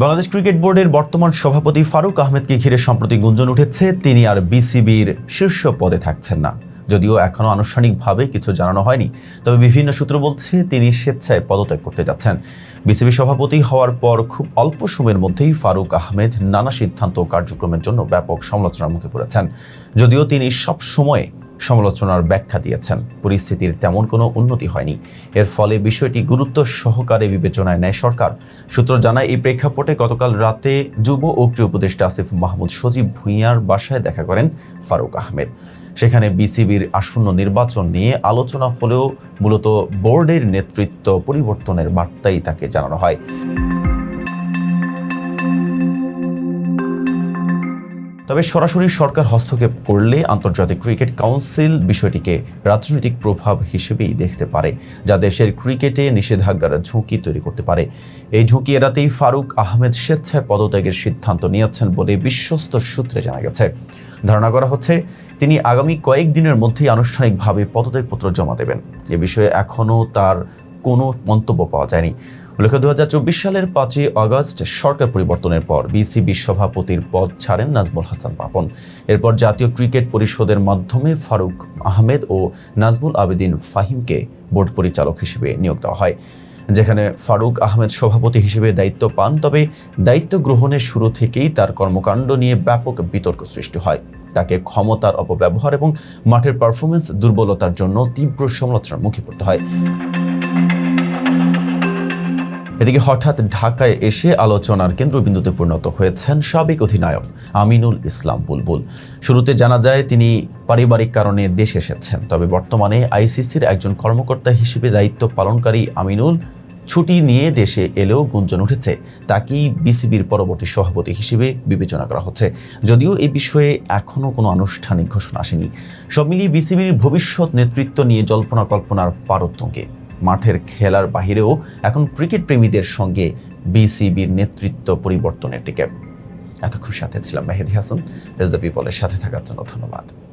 Bangladesh cricket বোর্ডের বর্তমান সভাপতি ফারুক আহমেদকে ঘিরে সম্প্রতি গুঞ্জন উঠেছে, তিনি আর বিসিবির শীর্ষ পদে থাকছেন না। যদিও এখনও আনুষ্ঠানিকভাবে কিছু জানানো হয়নি, তবে বিভিন্ন সূত্র বলছে তিনি স্বেচ্ছায় পদত্যাগ করতে যাচ্ছেন। বিসিবি সভাপতি হওয়ার পর খুব অল্প সময়ের মধ্যেই ফারুক আহমেদ নানা সিদ্ধান্ত কার্যক্রমের জন্য ব্যাপক সমালোচনার মুখে পড়েছেন। যদিও তিনি সব সময় সমালোচনার ব্যাখ্যা দিয়েছেন। পরিস্থিতির তেমন কোনো উন্নতি হয়নি। এর ফলে বিষয়টি গুরুত্ব সহকারে বিবেচনায় নেয় সরকার। সূত্র জানায়, এই প্রেক্ষাপটে গতকাল রাতে যুব ও ক্রীড়া উপদেষ্টা আসিফ মাহমুদ সজীব ভূঁইয়ার বাসায় দেখা করেন ফারুক আহমেদ। সেখানে বিসিবির আসন্ন নির্বাচন নিয়ে আলোচনা হলেও মূলত বোর্ডের নেতৃত্ব পরিবর্তনের বার্তাই তাকে জানানো হয়। তবে সরাসরি সরকার হস্তক্ষেপ করলে আন্তর্জাতিক ক্রিকেট কাউন্সিল বিষয়টিকে রাজনৈতিক প্রভাব হিসেবেই দেখতে পারে, যা দেশের ক্রিকেটে নিষেধাজ্ঞার ঝুঁকি তৈরি করতে পারে। এই ঝুঁকি এড়াতেই ফারুক আহমেদ স্বেচ্ছায় পদত্যাগের সিদ্ধান্ত নিয়েছেন বলে বিশ্বস্ত সূত্রে জানা গেছে। ধারণা করা হচ্ছে, তিনি আগামী কয়েকদিনের মধ্যেই আনুষ্ঠানিকভাবে পদত্যাগপত্র জমা দেবেন। এ বিষয়ে এখনও তার কোনো মন্তব্য পাওয়া যায়নি। উল্লেখ্য দু হাজার চব্বিশ সালের পাঁচই আগস্ট সরকার পরিবর্তনের পর বিসিবি সভাপতির পদ ছাড়েন নাজমুল হাসান পাপন। এরপর জাতীয় ক্রিকেট পরিষদের মাধ্যমে ফারুক আহমেদ ও নাজমুল আবেদিন ফাহিমকে বোর্ড পরিচালক হিসেবে নিয়োগ দেওয়া হয়। যেখানে ফারুক আহমেদ সভাপতি হিসেবে দায়িত্ব পান, তবে দায়িত্ব গ্রহণের শুরু থেকেই তার কর্মকাণ্ড নিয়ে ব্যাপক বিতর্ক সৃষ্টি হয়। তাকে ক্ষমতার অপব্যবহার এবং মাঠের পারফরমেন্স দুর্বলতার জন্য তীব্র সমালোচনার মুখে পড়তে হয়। এদিকে হঠাৎ ঢাকায় এসে আলোচনার কেন্দ্রবিন্দুতে পরিণত হয়েছেন সাবেক অধিনায়ক আমিনুল ইসলাম বুলবুল। শুরুতে জানা যায় তিনি পারিবারিক কারণে দেশে এসেছেন, তবে বর্তমানে আইসিসির একজন কর্মকর্তা হিসেবে দায়িত্ব পালনকারী আমিনুল ছুটি নিয়ে দেশে এলেও গুঞ্জন উঠেছে। তাকেই বিসিবির পরবর্তী সভাপতি হিসেবে বিবেচনা করা হচ্ছে। যদিও এই বিষয়ে এখনও কোনো আনুষ্ঠানিক ঘোষণা আসেনি। সব মিলিয়ে বিসিবির ভবিষ্যৎ নেতৃত্ব নিয়ে জল্পনা কল্পনার পারত্যঙ্গে মাঠের খেলার বাহিরেও এখন ক্রিকেট প্রেমীদের সঙ্গে বিসিবির নেতৃত্ব পরিবর্তনের দিকে। এতক্ষণ সাথে ছিলাম মেহেদি হাসান। ফেজ দ্য পিপলের সাথে থাকার জন্য ধন্যবাদ।